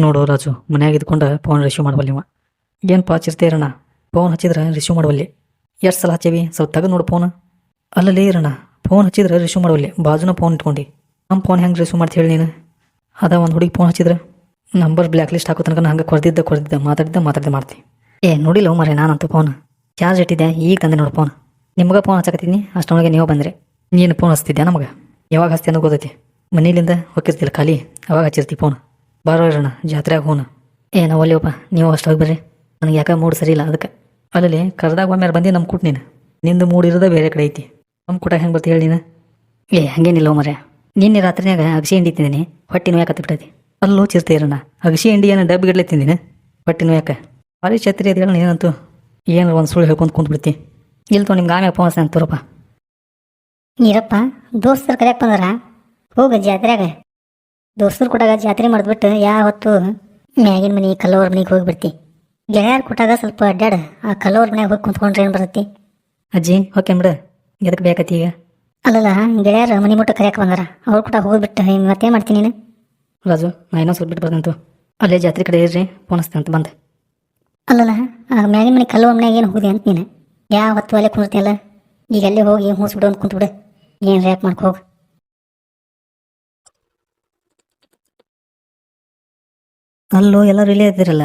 ನೋಡು ರಾಜು, ಮನ್ಯಾಗ ಇದ್ಕೊಂಡು ಫೋನ್ ರಿಸೀವ್ ಮಾಡಬಲ್ಲಿ ಇವ ಚಿರ್ತೆ ಇರೋಣ ಫೋನ್ ಹಚ್ಚಿದ್ರೆ ರಿಸೀವ್ ಮಾಡಬಲ್ಲಿ. ಎಷ್ಟು ಸಲ ಹಚ್ಚೇವಿ? ಸ್ವಲ್ಪ ತೆಗೆದು ನೋಡು ಫೋನ್ ಅಲ್ಲಲ್ಲಿ ಇರೋಣ ಫೋನ್ ಹಚ್ಚಿದ್ರೆ ರಿಸೀವ್ ಮಾಡಬಲ್ಲಿ. ಬಾಜುನ ಫೋನ್ ಇಟ್ಕೊಂಡು. ನಮ್ಮ ಫೋನ್ ಹೆಂಗೆ ರಿಸೀವ್ ಮಾಡ್ತಿ ಹೇಳಿ ನೀನು? ಅದ ಒಂದು ಹುಡುಗಿ ಫೋನ್ ಹಚ್ಚಿದ್ರೆ? ನಂಬರ್ ಬ್ಲ್ಯಾಕ್ ಲಿಸ್ಟ್ ಹಾಕೋ ತನಕ ಹಂಗೆ ಕೊರ್ದಿದ್ದ ಕೊರ್ದಿದ್ದೆ ಮಾತಾಡಿದ್ದೆ ಮಾತಾಡಿದ್ದೆ ಮಾಡ್ತಿ. ಏ, ನೋಡಿಲ್ಲ ಮರೆ ನಾನಂತೂ ಫೋನ್ ಚಾರ್ಜ್ ಇಟ್ಟಿದ್ದೆ ಈಗ ತಂದೆ ನೋಡು ಫೋನ್ ನಿಮ್ಗೆ ಫೋನ್ ಹಚ್ಚಕತ್ತೀನಿ. ಅಷ್ಟೊಳಗೆ ನೀವು ಬಂದ್ರೆ. ನೀನು ಫೋನ್ ಹಚ್ತಿದ್ದೆ ನಮಗೆ? ಯಾವಾಗ ಹಚ್ತಿ ಅನ್ನೋ ಗೊತ್ತೈತಿ. ಮನೇಲಿಂದ ಹೋಗಿರ್ತಿಲ್ಲ ಖಾಲಿ. ಅವಾಗ ಹಚ್ಚಿರ್ತಿ ಫೋನ್ ಬಾರೋ ಇರೋಣ ಹೋಣ ಏ ನಾವು ಒಲ್ಲೆವಪ್ಪ ನೀವು ಅಷ್ಟು ಹೋಗಿ ಬರ್ರಿ. ನನಗೆ ಯಾಕೆ ಮೂಡ್ ಸರಿ ಇಲ್ಲ ಅದಕ್ಕೆ. ಅಲ್ಲಲ್ಲಿ ಕರೆದಾಗ ಒಮ್ಮೆ ಬಂದು ನಮ್ಮ ಕೂಟ ನೀನು. ನಿಂದು ಮೂಡ್ ಇರೋದ ಬೇರೆ ಕಡೆ ಐತಿ. ನಮ್ಮ ಕೂಟ ಹೆಂಗೆ ಬರ್ತಿ ಹೇಳಿ ನೀನು. ಏ ಹಂಗೇನಿಲ್ಲ ಮರೆ ನಿನ್ನೆ ರಾತ್ರಿನಾಗ ಅಗಸಿ ಹಿಂಡಿ ತಿಂದಿನಿ ಹೊಟ್ಟೆ ಯಾಕೆ ಬಿಟ್ಟೈತಿ. ಅಲ್ಲೂ ಚಿರ್ತೆ ಇರೋಣ. ಅಗಸಿ ಹಿಂಡಿ ಏನು ಡಬ್ಬಿ ಗಿಡ್ಲೆ ತಿಂದಿನಿ ಹೊಟ್ಟೆ ಯಾಕೆ ಭಾರಿ ಛತ್ರಿ ಅದು ಹೇಳೋಣ ಏನಂತೂ ಏನು ಒಂದು ಸುಳ್ಳು ಹೇಳ್ಕೊಂತ ಕುಂತ್ಬಿಡ್ತಿ ಇಲ್ಲಿ ತೋ ನಿಮ್ಗೆ ಆಮ್ಯಾಗ ಫೋನ್ ತೋರಪ್ಪ. ನೀರಪ್ಪ ದೋಸ್ತರು ಕರೆಯಕ್ ಬಂದ್ರ? ಹೋಗ ಜಾತ್ರೆಗ ದೋಸ್ತರು ಕೊಟ್ಟಾಗ ಜಾತ್ರೆ ಮಾಡಿದ್ಬಿಟ್ಟು ಯಾವ ಹೊತ್ತು ಮ್ಯಾಗಿನ ಮನೆ ಕಲ್ಲವ್ರ ಮನೆಗೆ ಹೋಗಿಬಿಡ್ತಿ. ಗೆಳೆಯರು ಕೊಟ್ಟಾಗ ಸ್ವಲ್ಪ ಅಡ್ಡಾಡ ಆ ಕಲ್ಲವ್ರ ಮನೆಗೆ ಹೋಗಿ ಕುಂತ್ಕೊಂಡ್ರೆ ಏನು ಬರ್ತೈತಿ? ಅಜ್ಜಿ ಓಕೆ ಬಿಡು. ಎದಕ್ಕೆ ಬೇಕತಿ ಈಗ? ಅಲ್ಲಲ್ಲ ಗೆಳೆಯರು ಮನೆ ಮುಟ್ಟ ಕರೆಯಕ್ ಬಂದಾರ. ಅವ್ರ ಕೂಡ ಹೋಗ್ಬಿಟ್ಟು ಮತ್ತೇನು ಮಾಡ್ತೀನಿ ನೀನು? ರಾಜು ನಾ ಇನ್ನೊಂದು ಸ್ವಲ್ಪ ಬಿಟ್ಟು ಬರ್ದಂತು ಅಲ್ಲೇ ಜಾತ್ರೆ ಕಡೆ ಇರ್ರಿ ಅಂತ ಬಂದೆ. ಅಲ್ಲಲ್ಲ ಆ ಮ್ಯಾಗಿನ ಮನೆ ಕಲ್ಲವ್ರ ಮನೆಗೆ ಏನು ಹೋಗಿ ಅಂತ ನೀನು? ಯಾವತ್ತು ಹೊತ್ತು ಅಲ್ಲೇ ಕುಂದಿರ್ತೀಯಲ್ಲ ಈಗ ಅಲ್ಲೇ ಹೋಗಿ ಹೂಸ್ಬಿಡು ಅಂತ ಕುಂತ್ಬಿಡು. ಏನು ರ್ಯಾಕ್ ಮಾಡ್ಕೊ ಹೋಗು ಅಲ್ಲೂ, ಎಲ್ಲರೂ ಇಲ್ಲೇ ಇದ್ದಿರಲ್ಲ.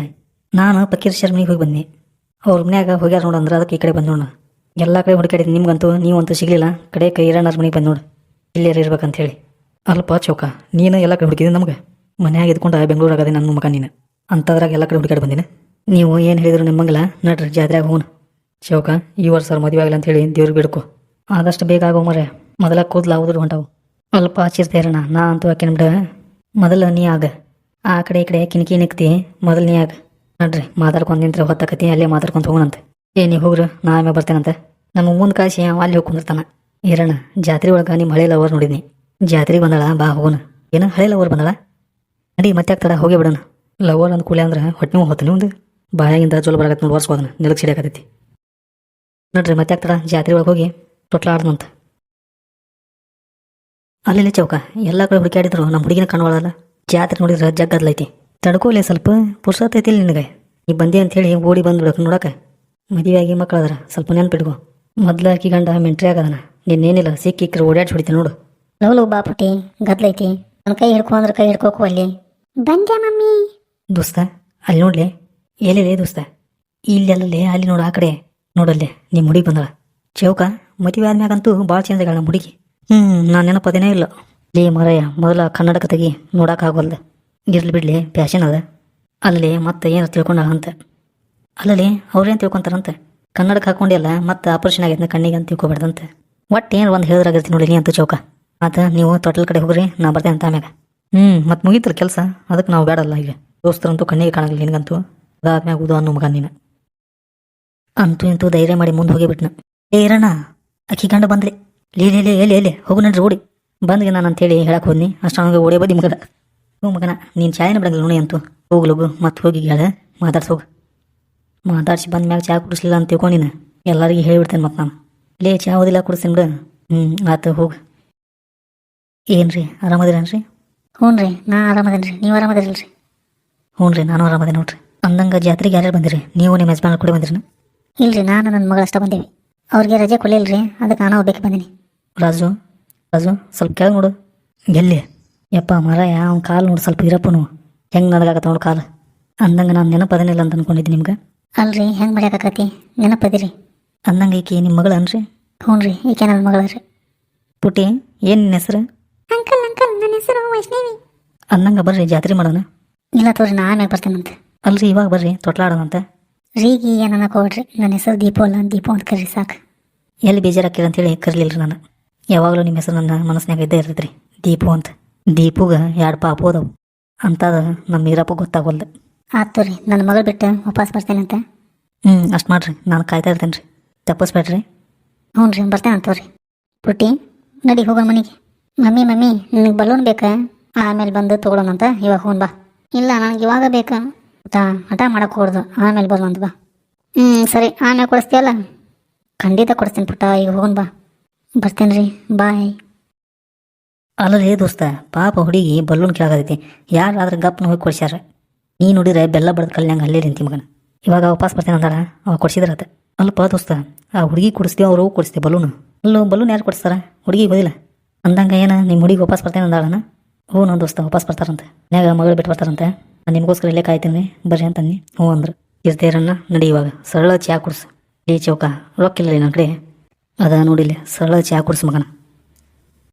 ನಾನು ಪಕೀರ್ ಶರ್ಮಿಗೆ ಹೋಗಿ ಬಂದೆ. ಅವ್ರ ಮನ್ಯಾಗ ಹೋಗ್ಯಾರ ನೋಡು ಅಂದ್ರೆ ಅದಕ್ಕೆ ಈ ಕಡೆ ಬಂದು ನೋಡು ಎಲ್ಲ ಕಡೆ ಹುಡುಕಾಡಿದ್ದು ನಿಮ್ಗಂತೂ, ನೀವಂತೂ ಸಿಗಲಿಲ್ಲ. ಕಡೆ ಕೈ ಇರೋಣ ಮನೆಗೆ ಬಂದು ನೋಡು. ಇಲ್ಲೇ ಇರ್ಬೇಕಂತ ಹೇಳಿ. ಅಲ್ಪ ಚೌಕ. ನೀನು ಎಲ್ಲ ಕಡೆ ಹುಡುಕಿದ್ದೀನಿ ನಮ್ಗೆ? ಮನ್ಯಾಗ ಇದ್ಕೊಂಡು ಬೆಂಗಳೂರಾಗದೆ ನನ್ನ ಮಗ ನೀನು. ಅಂಥದ್ರಾಗ ಎಲ್ಲ ಕಡೆ ಹುಡುಕಾಡಿ ಬಂದಿನ. ನೀವು ಏನು ಹೇಳಿದ್ರು ನಿಮ್ಮಂಗಿಲ್ಲ ನಡ್ರಿ ಜಾತ್ರೆಗೆ ಹೋಗೋಣ. ಚೌಕ, ಈ ವರ್ಷ ಸರ್ ಮದುವೆ ಆಗಲ್ಲ ಅಂತ ಹೇಳಿ ದೇವ್ರಿಗೆ ಬಿಡ್ಕೊ. ಆದಷ್ಟು ಬೇಗ ಆಗೋ ಮರೆ ಮೊದಲ ಕೂದಲು ಆಗೋದು ಹೊಂಟವು. ಅಲ್ಪ ಆಚಿರ್ತಾ ಇರೋಣ. ನಾ ಅಂತೂ ಆಕೆ ಬಿಡ. ಮೊದಲು ನೀ ಆಗ. ಆ ಕಡೆ ಈ ಕಡೆ ಕಿಣಕಿ ನಿಕ್ತಿ ಮೊದಲನೇಯಾಗ. ನಡ್ರಿ, ಮಾತಾಡ್ಕೊಂಡು ನಿಂತ್ರೆ ಹೊತ್ತಕತಿ, ಅಲ್ಲೇ ಮಾತಾಡ್ಕೊಂತ ಹೋಗೋಣಂತೆ. ಏ ನೀವು ಹೋಗ್ರಿ, ನಾ ಆಮೇಲೆ ಬರ್ತೇನಂತೆ. ನಮ್ಮ ಮುಂದೆ ಕಾಶಿ, ಅವ ಅಲ್ಲಿ ಹೋಗಿ ಕುಂದಿರ್ತಾನ ಇರೋಣ ಜಾತ್ರೆ ಒಳಗೆ ನಿಮ್ಮ ಹಳೆ ಲವರ್ ನೋಡಿದ್ನಿ. ಜಾತ್ರೆಗೆ ಬಂದಳ, ಬಾ ಹೋಗೋಣ. ಏನು, ಹಳೆ ಲವರ್ ಬಂದಳ? ನಡಿ, ಮತ್ತೆ ಆಗ್ತಾರ ಹೋಗಿ ಬಿಡೋಣ. ಲವರ್ ಅಂದ ಕೂಲೆ ಅಂದ್ರೆ ಹೊಟ್ಟೆ ಹೋಗ್ತಾನೆ ಒಂದು ಬಾಯಾಗಿಂದ ಜೋಲ್ ಬರಾಕತ್ ನೋಡಿ ಒರ್ಸ್ಕೋದನ ನೆಲಕ್ಕೆ ಸಿಡಿಯಾಕತಿ ನೋಡ್ರಿ, ಮತ್ತೆ ಆಗ್ತಾರ ಜಾತ್ರೆ ಒಳಗೆ ಹೋಗಿ ತೊಟ್ಲಾಡ್ದಂತ ಅಲ್ಲಿ ಚೌಕ, ಎಲ್ಲ ಕಡೆ ಹುಡುಕಾಡಿದ್ರು ನಮ್ಮ ಹುಡುಗಿನ ಕಣ್ವಾಳಲ್ಲ ಜಾತ್ರೆ ನೋಡಿದ್ರೆ ಜಗ್ಗದ್ಲೈತಿ ತಡ್ಕೋಲೆ ಸ್ವಲ್ಪ ಪುರ್ಸತ್ ಐತಿ ನಿನಗೆ. ನೀ ಬಂದಿ ಅಂತೇಳಿ ಓಡಿ ಬಂದ್ಬಿಡಕ್ಕೆ ನೋಡಕ್ಕೆ. ಮದುವೆಯಾಗಿ ಮಕ್ಕಳದ್ರ ಸ್ವಲ್ಪ ನೆನ್ಪಿಡ್ಕೊ ಮೊದ್ಲು ಆಕಿ ಗಂಡ ಮೆಂಟ್ರಿ ಆಗದನ. ನಿನ್ನೇನಿಲ್ಲ ಸಿಕ್ಕಿಕ್ರೆ ಓಡಾಡಿ ಹೊಡಿತೀನಿ ನೋಡು. ಲವ್ ಬಾಪುಟಿ ಬಾ ಪುಟಿ ಗದ್ಲೈತಿ ನನ್ನ ಕೈ ಹಿಡ್ಕೊ ಅಂದ್ರೆ ಕೈ ಹಿಡ್ಕೋಕು ಅಲ್ಲಿ. ಬಂದೆ ಮಮ್ಮಿ? ದೋಸ್ತ ಅಲ್ಲಿ ನೋಡ್ಲಿ. ಎಲ್ಲಿಲ್ಲ ದೋಸ್ತ? ಇಲ್ಲೆಲ್ಲೇ ಅಲ್ಲಿ ನೋಡು ಆ ಕಡೆ. ನೋಡಲ್ಲೇ ನಿಮ್ಮ ಹುಡುಗಿ ಬಂದಳ. ಚೌಕ ಮದುವೆ ಆದ್ಮ್ಯಾಗಂತೂ ಭಾಳ ಚೇಂಜ್ ಆಗ್ಯಾಳ ನಮ್ಮ ಹುಡುಗಿ ಹ್ಞೂ ನಾನು ನೆನಪದೇನೇ ಇಲ್ಲ. ಲೇ ಮರಯ್ಯ ಮೊದಲ ಕನ್ನಡಕ ತೆಗಿ ನೋಡೋಕ್ಕಾಗಲ್ದ ಇರ್ಲಿ ಬಿಡ್ಲಿ ಫ್ಯಾಷನ್ ಅದ. ಅಲ್ಲಿ ಮತ್ತೆ ಏನು ತಿಳ್ಕೊಂಡ ಅಂತ ಅಲ್ಲಲ್ಲಿ ಅವ್ರೇನು ತಿಳ್ಕೊಂತಾರಂತೆ? ಕನ್ನಡಕ್ಕೆ ಹಾಕೊಂಡಿಲ್ಲ ಮತ್ತೆ ಆಪರೇಷನ್ ಆಗೈತೆ ಕಣ್ಣಿಗೆ ಅಂತ ತಿಳ್ಕೊಬಾರ್ದಂತೆ ಒಟ್ಟು ಏನು ಒಂದು ಹೇಳಿದ್ರಾಗಿರ್ತೀನಿ ನೋಡಿ ನೀ ಅಂತ ಚೌಕ. ಆತ, ನೀವು ತೊಟಲ್ ಕಡೆ ಹೋಗ್ರಿ, ನಾ ಬರ್ತೇನೆ ಅಂತ ಆಮ್ಯಾಗ. ಹ್ಞೂ ಮತ್ತೆ ಮುಗೀತಲ್ಲ ಕೆಲಸ ಅದಕ್ಕೆ ನಾವು ಬೇಡಲ್ಲ ಈಗ. ದೋಸ್ತರಂತೂ ಕಣ್ಣಿಗೆ ಕಾಣಲ್ಲ ನಿನಗಂತೂ. ಅದಾದ್ಮ್ಯಾಗ ಉದು ಅನ್ನೋ ಮಗ ನೀನು ಅಂತೂ ಇಂತೂ ಧೈರ್ಯ ಮಾಡಿ ಮುಂದೆ ಹೋಗಿಬಿಟ್ನ. ಏ, ಇರಣ್ಣ, ಅಕ್ಕಿ ಗಂಡ ಬಂದ್ರಿ. ಲೇ ಲೇ ಲೇ ಎಲ್ಲಿ ಎಲ್ಲಿ ಹೋಗು ನಡ್ರಿ, ಓಡಿ. ಬಂದ್ಗೆ ನಾನು ಅಂತೇಳಿ ಹೇಳಕ್ಕೆ ಹೋದ್ನಿ. ಅಷ್ಟು ಅವನಿಗೆ ಓಡೇ ಬದಿ ಮಗನ. ಹ್ಞೂ ಮಗನ ನೀನು ಚಾಯನ ಬಿಡಂಗಿಲ್ಲ ನೋಡಿ ಅಂತೂ ಹೋಗ್ಲೋಗು ಮತ್ತೆ ಹೋಗಿ ಹೇಳ. ಮಾತಾಡ್ಸೋಗು ಮಾತಾಡ್ಸಿ ಬಂದ ಮ್ಯಾಗ ಚಾ ಕುಡಿಸ್ಲಿಲ್ಲ ಅಂತ ತಿಳ್ಕೊಂಡಿನ ಎಲ್ಲರಿಗೆ ಹೇಳಿಬಿಡ್ತೇನೆ ಮತ್ತೆ ನಾನು. ಲೇ ಚಾ ಓದಿಲ್ಲ ಕುಡಿಸ್ತೀನಿ ಬಿಡು. ಹ್ಞೂ ಆತು ಹೋಗು. ಏನ್ರಿ ಆರಾಮದಿರೇನ್ರಿ? ಹ್ಞೂ ರೀ ನಾ ಆರಾಮದೇನ್ರಿ. ನೀವು ಆರಾಮದಿರಲ್ರಿ? ಹ್ಞೂ ರೀ ನಾನು ಆರಾಮದೇ ನೋಡ್ರಿ. ಅಂದಂಗೆ ಜಾತ್ರೆಗೆ ಯಾರ್ಯಾರು ಬಂದಿರಿ? ನೀವು ನಿಮ್ಮ ಯಜಮಾನ ಕೂಡ ಬಂದಿರಿ ರೀ ನಾನು ನನ್ನ ಮಗಳಷ್ಟ ಬಂದೀವಿ. ಅವ್ರಿಗೆ ರಜೆ ರೀ ಅದಕ್ಕೆ ನಾನು ಹೋಗ್ಬೇಕು ಬಂದೀನಿ. ರಾಜು? ರಾಜು ಸ್ವಲ್ಪ ಕೆಳಗೆ ನೋಡು. ಎಲ್ಲಿ? ಯಪ್ಪ ಮರ ಅವ್ನ ಕಾಲು ನೋಡು ಸ್ವಲ್ಪ ಇರಪ್ಪನು. ಹೆಂಗೆ ನನಗಾಗತ್ತ ನೋಡು ಕಾಲು. ಅಂದಂಗೆ ನಾನು ನೆನಪದೇನಿಲ್ಲ ಅಂತ ಅನ್ಕೊಂಡಿದ್ದೆ ನಿಮ್ಗೆ? ಅಲ್ರಿ ಹೆಂಗೆ ಮಾಡ್ಯಾಕತಿ ನೆನಪದಿರಿ. ಅಂದಂಗೆ ಈಕೆ ನಿಮ್ಮ ಮಗಳು ಅನ್ರಿ ಹ್ಞೂ ರೀ ಈಕೆ ನನ್ನ ಮಗಳು ರೀ. ಪುಟಿ ಏನು ನಿನ್ನ ಹೆಸರು? ಅಂಕಲ್ ಅಂಕಲ್ ನನ್ನ ಹೆಸರು ವೈಷ್ಣವಿ. ಅಂದಂಗೆ ಬರ್ರಿ ಜಾತ್ರೆ ಮಾಡೋಣ. ಇಲ್ಲ ತೋರಿ ನಾ ಆಮೇಲೆ ಬರ್ತೇನಂತೆ ಅಲ್ರಿ ಇವಾಗ ಬರ್ರಿ ತೊಟ್ಲಾಡೋಣಂತ ರೀಗಿ ಏನನ್ನ ಕೊಡ್ರಿ ನನ್ನ ಹೆಸರು ದೀಪ ಅಲ್ಲ ದೀಪ ಅಂತ ಕರೀರಿ ಸಾಕು. ಎಲ್ಲಿ ಬೇಜಾರಾಕಿರ ಅಂತೇಳಿ ಕರ್ಲಿಲ್ಲ ರೀ ನಾನು. ಯಾವಾಗಲೂ ನಿಮ್ಮ ಹೆಸರು ನನ್ನ ಮನಸ್ಸಿನಾಗ ಇದ್ದೇ ಇರ್ತೈತ್ರಿ. ದೀಪು ಅಂತ. ದೀಪುಗೆ ಎರಡು ಪಾಪು ಅದಾವು. ಅಂತದ ನಮ್ಮ ಮೀರಪ್ಪ ಗೊತ್ತಾಗೋಲ್ದು. ಆತು ರೀ ನನ್ನ ಮಗಳು ಬಿಟ್ಟು ವಾಪಸ್ ಅಂತ? ಹ್ಞೂ ಅಷ್ಟು ಮಾಡ್ರಿ. ನಾನು ಕಾಯ್ತಾ ಇರ್ತೇನೆ ರೀ. ತಪ್ಪಿಸ್ಬೇಡ್ರಿ. ಹ್ಞೂ ರೀ ಬರ್ತೇನೆ ಅಂತವ್ರಿ ಪುಟ್ಟಿ ನಡಿ ಹೋಗೋಣ ಮನೆಗೆ. ಮಮ್ಮಿ ಮಮ್ಮಿ ನಿನಗೆ ಬಲೂನ್ ಬೇಕಾ? ಆಮೇಲೆ ಬಂದು ತೊಗೊಳೋಣಂತ ಇವಾಗ ಹೋನ್ ಬಾ. ಇಲ್ಲ ನನಗೆ ಇವಾಗ ಬೇಕಾ. ಊಟ ಹಠ ಮಾಡಕ್ಕೆ ಹೋಗ್ದು ಆಮೇಲೆ ಬರೋಣಂತ ಬಾ. ಹ್ಞೂ ಸರಿ. ಆಮೇಲೆ ಕೊಡಿಸ್ತೀಯಲ್ಲ? ಖಂಡಿತ ಕೊಡಿಸ್ತೀನಿ ಪುಟ್ಟ. ಈಗ ಹೋಗೋಣ ಬಾ. ಬರ್ತೇನೆ ರೀ. ಬಾಯ್ ಅಲ್ಲರಿ ದೋಸ್ತ, ಪಾಪ ಹುಡುಗಿ ಬಲ್ಲೂನ್ ಕೆಳಗದೈತಿ. ಯಾರಾದ್ರೆ ಗಪ್ನ ಹೋಗಿ ಕೊಡ್ಸ್ಯಾರ. ನೀ ನೋಡಿದ್ರೆ ಬೆಲ್ಲ ಬಡ್ದು ಕಲ್ನಂಗೆ ಅಲ್ಲೇ ನಿಂತಿ ಮಗನ. ಇವಾಗ ವಾಪಸ್ ಬರ್ತೇನೆ ಅಂದಾಳ. ಅವ ಕೊಡ್ಸಿದ್ರತ ಅಲ್ಪ ದೋಸ್ತ, ಆ ಹುಡುಗಿ ಕೊಡಿಸ್ತೀವಿ, ಅವರು ಕೊಡಿಸ್ತೀವಿ ಬಲೂನು. ಅಲ್ಲೂ, ಬಲೂನ್ ಯಾರು ಕೊಡಿಸ್ತಾರ? ಹುಡುಗಿ ಹೋದಿಲ್ಲ ಅಂದಂಗ ಏನ ನಿಮ್ಮ ಹುಡುಗಿ ವಾಪಸ್ ಬರ್ತೇನೆ ಅಂದಾಳನ? ಹ್ಞೂ ನನ್ನ ದೋಸ್ತ, ವಾಪಸ್ ಬರ್ತಾರಂತೆ. ನ್ಯಾಗ ಮಗಳು ಬಿಟ್ಟು ಬರ್ತಾರಂತೆ. ನಾನು ನಿಮಗೋಸ್ಕರ ಇಲ್ಲೇ ಕಾಯ್ತೀನಿ ಬರ್ರಿ ಅಂತಂದು. ಹ್ಞೂ ಅಂದ್ರು. ಇರ್ತೇರನ್ನ ನಡಿ ಇವಾಗ. ಸರಳ ಚಾ ಕುಡ್ಸು. ಈ ಚೌಕ, ರೊಕ್ಕಿಲ್ಲ ರೀ ನನ್ನ ಕಡೆ. ಅದ ನೋಡಿಲ್ಲ ಸರಳ ಚಹಾ ಕುಡಿಸ್ ಮಗನ.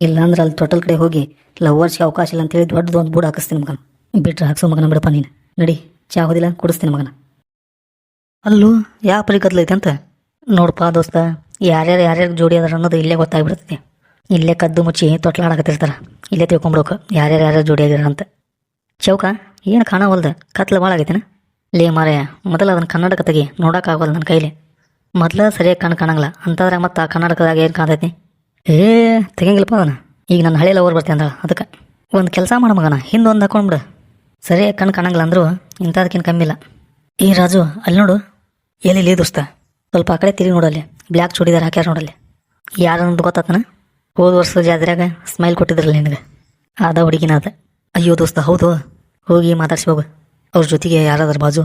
ಇಲ್ಲಾಂದ್ರೆ ಅಲ್ಲಿ ಟೋಟಲ್ ಕಡೆ ಹೋಗಿ ಲವರ್ಸ್ಗೆ ಅವಕಾಶ ಇಲ್ಲ ಅಂತೇಳಿ ದೊಡ್ಡದು ಒಂದು ಬೂಡ್ ಹಾಕಿಸ್ತೀನಿ ಮಗನ. ಬಿಟ್ರೆ ಹಾಕ್ಸೋ ಮಗನ ಬಿಡಪ್ಪ ನೀನು. ನಡಿ ಚಹಾ ಹೋದಿಲ್ಲ, ಕುಡಿಸ್ತೀನಿ ಮಗನ. ಅಲ್ಲೂ ಯಾವ ಪರಿ ಕದ್ಲೈತೆ ಅಂತ? ನೋಡಪ್ಪ ದೋಸ್ತ, ಯಾರ್ಯಾರು ಯಾರ್ಯಾರು ಜೋಡಿ ಅದಾರ ಅನ್ನೋದು ಇಲ್ಲೇ ಗೊತ್ತಾಗ್ಬಿಡ್ತೈತಿ. ಇಲ್ಲೇ ಕದ್ದು ಮುಚ್ಚಿ ತೊಟ್ಲಾಡಕತ್ತಿರ್ತಾರೆ ಇಲ್ಲೇ ತಿಳ್ಕೊಂಬಿಡೋಕೆ ಯಾರ್ಯಾರು ಯಾರ್ಯಾರು ಜೋಡಿ ಆಗ್ಯಾರ ಅಂತ. ಚೌಕ, ಏನು ಕಾಣವಲ್ದ? ಕತ್ಲ ಭಾಳ ಆಗೈತೆನ? ಲೇ ಮಾರಯ್ಯ ಮೊದಲು ಅದನ್ನು ಕನ್ನಡಕ ತೆಗಿ ನೋಡೋಕ್ಕಾಗಲ್ಲ ನನ್ನ ಕೈಲಿ. ಮೊದಲು ಸರಿಯಾಗಿ ಕಣ್ ಕಾಣಂಗಿಲ್ಲ. ಅಂತಂದ್ರೆ ಮತ್ತೆ ಆ ಕನ್ನಡಕದಾಗ ಏನು ಕಾಣ್ತೈತಿ? ಏ, ತೆಗಿಯಂಗಿಲ್ಲಪ್ಪ ಅದನ್ನ. ಈಗ ನನ್ನ ಹಳೆ ಓರ್ ಬರ್ತೀನಿ ಅಂದ ಅದಕ್ಕೆ. ಒಂದು ಕೆಲಸ ಮಾಡ ಮಗನ, ಹಿಂದೆ ಒಂದು ಹಾಕೊಂಡ್ಬಿಡು ಸರಿಯಾಗಿ ಕಣ್ ಕಾಣಂಗಿಲ್ಲ ಅಂದರು ಇಂಥದಕ್ಕಿಂತ ಕಮ್ಮಿ ಇಲ್ಲ. ಈ ರಾಜು, ಅಲ್ಲಿ ನೋಡು. ಎಲ್ಲಿ ದೋಸ್ತ? ಸ್ವಲ್ಪ ಆ ಕಡೆ ತಿರುಗಿ ನೋಡಲ್ಲಿ ಬ್ಲ್ಯಾಕ್ ಚೂಡಿದಾರ ಹಾಕ್ಯಾರ ನೋಡಲ್ಲಿ ಯಾರನ್ನೊಂದು ಗೊತ್ತಾತನ? ಹೋದ ವರ್ಷದ ಜಾತ್ರೆಯಾಗ ಸ್ಮೈಲ್ ಕೊಟ್ಟಿದ್ರಲ್ಲ ನಿನಗೆ. ಆದ ಹುಡುಗಿನ ಅದ ಅಯ್ಯೋ ದೋಸ್ತ, ಹೌದು. ಹೋಗಿ ಮಾತಾಡ್ಸಿ ಅವ್ರ ಜೊತೆಗೆ ಯಾರಾದ್ರ ಬಾಜು.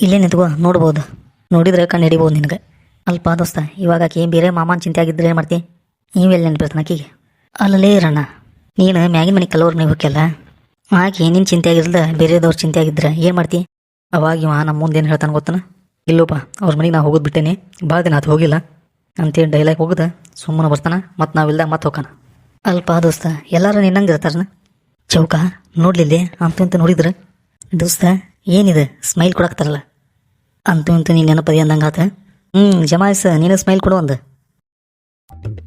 ಇಲ್ಲೇ ನಿಂತ್ಕೋ, ನೋಡ್ಬೋದು. ನೋಡಿದ್ರೆ ಕಣ್ಣು ಹಿಡಿಬೋದು ನಿನಗೆ. ಅಲ್ಪ ದೋಸ್ತ, ಇವಾಗ ಆಕಿ ಬೇರೆ ಮಾಮನ ಚಿಂತೆ ಆಗಿದ್ರೆ ಏನು ಮಾಡ್ತಿ? ನೀವೆಲ್ಲಿ ನೆನಪಿರ್ತಾನೆ ಆಕಿಗೆ. ಅಲ್ಲಲೇ ಇರೋಣ ನೀನು ಮ್ಯಾಗಿನ ಮನೆ ಕಲವ್ರ ನೀವು ಹೋಗ್ಯಲ್ಲ? ಆಕೆ ನಿನ್ನ ಚಿಂತೆ ಆಗಿರ್ದ ಬೇರೆದವ್ರ ಚಿಂತೆ ಆಗಿದ್ರೆ ಏನು ಮಾಡ್ತಿ? ಅವಾಗ ಇವ ನಮ್ಮ ಮುಂದೆ ಏನು ಹೇಳ್ತಾನೆ ಗೊತ್ತಾನ? ಇಲ್ಲೋಪ, ಅವ್ರ ಮನೆಗೆ ನಾ ಹೋಗೋದು ಬಿಟ್ಟೇನೆ ಭಾಳ ದಿನ ಅದು ಹೋಗಿಲ್ಲ. ಅಂತೇಳಿ ಡೈಲಾಗ್ ಹೋಗುದ? ಸುಮ್ಮನೆ ಬರ್ತಾನ ಮತ್ತು ನಾವಿಲ್ದ ಮತ್ತೆ ಹೋಗೋಣ ಅಲ್ಪ ದೋಸ್ತ, ಎಲ್ಲರೂ ನಿನ್ನಂಗೆ ಇರ್ತಾರನ? ಚೌಕ, ನೋಡ್ಲಿಲ್ಲ, ಅಂತೂ ನೋಡಿದ್ರ ನೋಡಿದ್ರೆ? ದೋಸ್ತ, ಏನಿದೆ? ಸ್ಮೈಲ್ ಕೊಡಕ್ತಾರಲ್ಲ ಅಂತೂ ಇಂತೂ ನೀನು ನೆನಪದಿ ಅಂದಂಗೆ ಆತ? ಹ್ಞೂ ಜಮಾಯಿಸ ನೀನು ಸ್ಮೈಲ್ ಕೊಡು ಒಂದು.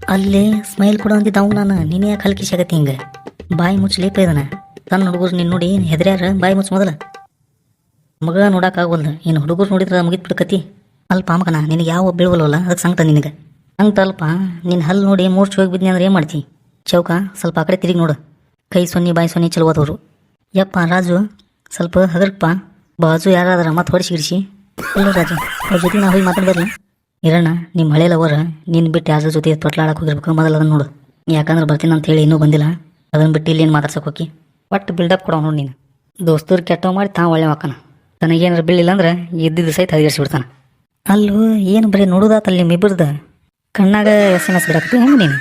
ಅಲ್ಲಿ ಸ್ಮೈಲ್ ಕೊಡು ಅಂದಿದ್ದ ಅವ್ನು ನಾನು. ನೀನು ಯಾಕೆ ಹಲ್ಕಿಸಾಗತ್ತಿ ಹಿಂಗೆ? ಬಾಯಿ ಮುಚ್ಚಿ ಲೇಪ ಇದನ ತನ್ನ ಹುಡುಗರು ನೀನು ನೋಡಿ ಹೆದರ್ಯಾರ? ಬಾಯಿ ಮುಚ್ಚು ಮೊದಲ. ಮಗ ನೋಡಕ್ಕಾಗವಲ್ದು ಏನು ಹುಡುಗರು ನೋಡಿದ್ರೆ ಮುಗಿತ್ ಬಿಡ್ಕತಿ ಅಲ್ಪ ಮಗನ, ನಿನಗೆ ಯಾವ ಬೀಳ್ವಲ್ವಲ್ಲ? ಅದಕ್ಕೆ ಸಂಗತ ನಿನಗೆ. ಹಂಗೆ ಅಲ್ಪ ನಿನ್ನ ಹಲ್ಲು ನೋಡಿ ಮೂರ್ಛೆ ಹೋಗಿ ಬಿದ್ನಿ ಅಂದ್ರೆ ಏನು ಮಾಡ್ತಿ? ಚೌಕ, ಸ್ವಲ್ಪ ಆ ಕಡೆ ತಿರುಗಿ ನೋಡು. ಕೈ ಸೊನ್ನಿ, ಬಾಯಿ ಸೊನ್ನಿ ಚಲೋ ಹೋದವರು ಯಪ್ಪ, ರಾಜು, ಸ್ವಲ್ಪ ಹಗರ್ಕಪ್ಪ ಬಾಜು ಯಾರಾದ್ರ ಮತ್ತೆ ಹೊಡಿಸಿ ಗಿಡಿಸಿ. ಇಲ್ಲ ರಾಜು ಅವ್ರ ಜೊತೆ ನಾ ಹೋಗಿ ಮಾತಾಡ್ಬಾರ್ಲ. ಇರಣ್ಣ ನಿಮ್ಮ ಹಳೆ ಲವರ್ ನಿನ್ನ ಬಿಟ್ಟು ಯಾರ ಜೊತೆ ತೊಟ್ಲಾಡಕ್ಕೆ ಹೋಗಿರ್ಬೇಕು ಮೊದಲು ಅದನ್ನು ನೋಡು. ಯಾಕಂದ್ರೆ ಬರ್ತೀನಿ ಅಂತ ಹೇಳಿ ಇನ್ನೂ ಬಂದಿಲ್ಲ. ಅದನ್ನು ಬಿಟ್ಟು ಇಲ್ಲಿ ಏನು ಮಾತಾಡ್ಸಕ್ಕೆ ಹೋಗಿ. ಒಟ್ಟು ಬಿಲ್ಡಪ್ ಕೊಡೋ ನೋಡಿ ನೀನು. ದೋಸ್ತರು ಕೆಟ್ಟ ಮಾಡಿ ತಾವು ಒಳ್ಳೆ ಮಕ್ಕನ ತನಗೇನಾರು ಬೀಳಿಲ್ಲ ಅಂದ್ರೆ ಇದ್ದಿದ್ದು ಸಹಿತ ಹದಿಗೆಡ್ಸಿಬಿಡ್ತಾನೆ. ಅಲ್ಲೂ ಏನು ಬರೀ ನೋಡೋದಾತಲ್ಲಿ ನಿಮ್ಮಿಬ್ಬರ್ದ ಕಣ್ಣಾಗ ಎಸ್ ಎಂ ಎಸ್ ಬಿಡಾಕತ್ತಿ ಹೆಂಗೆ ನೀನು?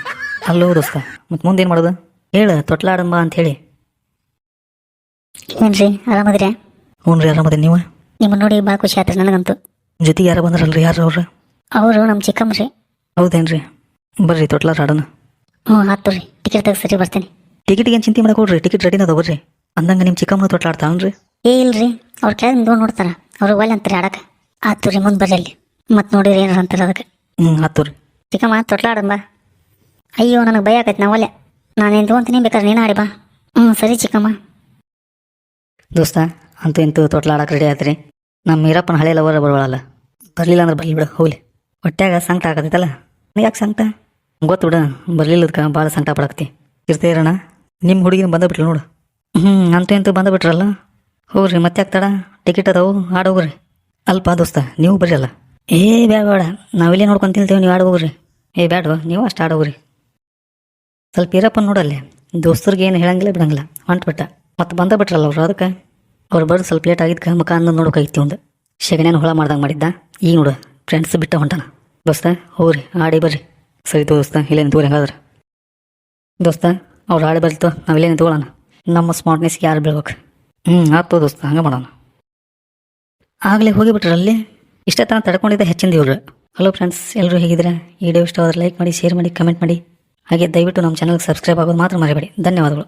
ಅಲ್ಲೋ ದೋಸ್ತ ಮತ್ತು ಮುಂದೇನು ಮಾಡೋದು? ಹೇಳು ತೊಟ್ಲಾಡಂಬ ಅಂತ ಹೇಳಿ. ಏನ್ರಿ ಆರಾಮದ್ರಿ? ಹ್ಞೂ ರೀ ಆರಾಮದ ನೀವು? ನಿಮ್ಮ ನೋಡಿ ಭಾಳ ಖುಷಿ ಆತ್ರಿ ನನಗಂತೂ. ಜೊತೆಗೆ ಯಾರು ಬಂದ್ರಲ್ರಿ? ಯಾರು ಅವ್ರು? ಅವರು ನಮ್ಮ ಚಿಕ್ಕಮ್ಮ ರೀ. ಹೌದೇನ್ರಿ? ಬರ್ರಿ ತೊಟ್ಲಾರ ಆಡೋಣ ಹ್ಞೂ ಆತು ರೀ. ಟಿಕೆಟ್ ತೆಗ್ಸರಿ ಬರ್ತೀನಿ. ಟಿಕೆಟ್ ಏನು ಚಿಂತೆ ಮಾಡಕ್ಕೆ ಹೋಗ್ರಿ? ಟಿಕೆಟ್ ರೆಡಿನ ಬರ್ರಿ. ಅಂದಂಗೆ ನಿಮ್ಮ ಚಿಕ್ಕಮ್ಮನ ತೊಟ್ಲಾಡ್ತಾವನ್ರಿ ಏ ಇಲ್ರಿ. ಅವ್ರ ಕೆಳಗೆ ನೋಡಿ ನೋಡ್ತಾರ. ಅವ್ರು ಒಲ್ಲೆ ಅಂತಾರೆ ಆಡಕ್ಕೆ ಆತು ರೀ ಮುಂದೆ ಬರ್ರಿ ಅಲ್ಲಿ. ಮತ್ತೆ ನೋಡಿರಿ ಏನಾರ ಅಂತಾರೆ ಅದಕ್ಕೆ. ಹ್ಞೂ ಆತು ರೀ. ಚಿಕ್ಕಮ್ಮ ಬಾ. ಅಯ್ಯೋ ನನಗೆ ಭಯ ಆಕೈತೆ ನಾ ಒಲ್ಲೆ ನಾನೇನು ತೊಗೊಂತೀನಿ ಬೇಕಾದ್ರೆ ನೀನು ಆಡಿ ಬಾ. ಹ್ಞೂ ಸರಿ ಚಿಕ್ಕಮ್ಮ. ದೋಸ್ತ ಅಂತೂ ಇಂತೂ ತೊಟ್ಲಾಡಕ್ಕೆ ರೆಡಿ ಆತ್ರಿ ನಮ್ಮ ಈರಪ್ಪನ ಹಳೆ ಲವರ ಬರೋಳಲ್ಲ ಬರಲಿಲ್ಲ ಅಂದ್ರೆ ಬರಲಿ ಬಿಡು, ಹೋಗ್ಲಿ. ಹೊಟ್ಯಾಗ ಸಂಕಟ ಆಗತೈತಲ್ಲ ಯಾಕೆ ಸಂಕಟ? ಗೊತ್ತು ಬಿಡು ಬರಲಿಲ್ಲದಕ್ಕೆ ಭಾಳ ಸಂಕಟ ಪಡಕ್ತಿ ಇರೋಣ ನಿಮ್ಮ ಹುಡುಗಿನ ಬಂದ ಬಿಟ್ಲು ನೋಡು. ಹ್ಞೂ ಅಂತೂ ಇಂತೂ ಬಂದ ಬಿಟ್ರಲ್ಲ ಹೋಗ್ರಿ ಮತ್ತೆ ಆಗ್ತಾಡ ಟಿಕೆಟ್ ಅದಾವು ಆಡ ಹೋಗ್ರಿ. ಅಲ್ಪ ದೋಸ್ತ, ನೀವು ಬರ್ರಿ ಅಲ್ಲ ಏ ಬೇಡ ಬೇಡ ನಾವಿಲ್ಲೇ ನೋಡ್ಕೊಂತ ತಿಂತೇವೆ, ನೀವು ಆಡ ಹೋಗ್ರಿ. ಏ ಬೇಡ ನೀವು ಅಷ್ಟು ಆಡ ಹೋಗ್ರಿ. ಸ್ವಲ್ಪ ಇರಪ್ಪ ನೋಡಲ್ಲೇ, ದೋಸ್ತರಿಗೆ ಏನು ಹೇಳಂಗಿಲ್ಲ, ಬಿಡಂಗಿಲ್ಲ. ಹೊಂಟ್ಬಿಟ್ಟ. ಮತ್ತೆ ಬಂದ ಬಿಟ್ರಲ್ಲ ಅವ್ರು, ಅದಕ್ಕೆ? ಅವ್ರು ಬರೋದು ಸ್ವಲ್ಪ ಲೇಟ್ ಆಗಿದ್ಕೆ ಮುಖ ನೋಡೋಕೆ ನೋಡೋಕಾಗಿತ್ತು ಒಂದು. ಶಗಣ್ಯನ ಹುಳ ಮಾಡ್ದಂಗೆ ಮಾಡಿದ್ದ. ಈಗ ನೋಡು ಫ್ರೆಂಡ್ಸ್ ಬಿಟ್ಟ ಹೊಂಟಾನ. ದೋಸ್ತ, ಹೋಗ್ರಿ, ಆಡಿ ಬರ್ರಿ. ಸರಿ ತೋ ದೋಸ್ತ ಇಲ್ಲೇ ನಿಂತ್ಕೊರಿ ಹಂಗಾದ್ರೆ. ದೋಸ್ತ, ಅವ್ರು ಆಡಿ ಬರ್ಲಿತ್ತು ನಾವು ಇಲ್ಲೇ ನಿಂತ್ಕೊಳ್ಳೋಣ ನಮ್ಮ ಸ್ಮಾರ್ಟ್ನೆಸ್ಗೆ ಯಾರು ಬೀಳ್ಬೇಕು? ಹ್ಞೂ ಆಯ್ತು ದೋಸ್ತ, ಹಂಗೆ ಮಾಡೋಣ. ಆಗಲೇ ಹೋಗಿಬಿಟ್ರೆ ಅಲ್ಲಿ. ಇಷ್ಟೇ ತನಕ ತಡ್ಕೊಂಡಿದ್ದೆ ಹೆಚ್ಚಿಂದ ಇವ್ರು ಹಲೋ ಫ್ರೆಂಡ್ಸ್ ಎಲ್ಲರೂ ಹೇಗಿದ್ದೀರಾ? ವಿಡಿಯೋ ಇಷ್ಟ ಲೈಕ್ ಮಾಡಿ ಶೇರ್ ಮಾಡಿ ಕಮೆಂಟ್ ಮಾಡಿ. ಹಾಗೆ ದಯವಿಟ್ಟು ನಮ್ಮ ಚಾನಲ್ಗೆ ಸಬ್ಸ್ಕ್ರೈಬ್ ಆಗೋದು ಮಾತ್ರ ಮರಿಬೇಡಿ. ಧನ್ಯವಾದಗಳು.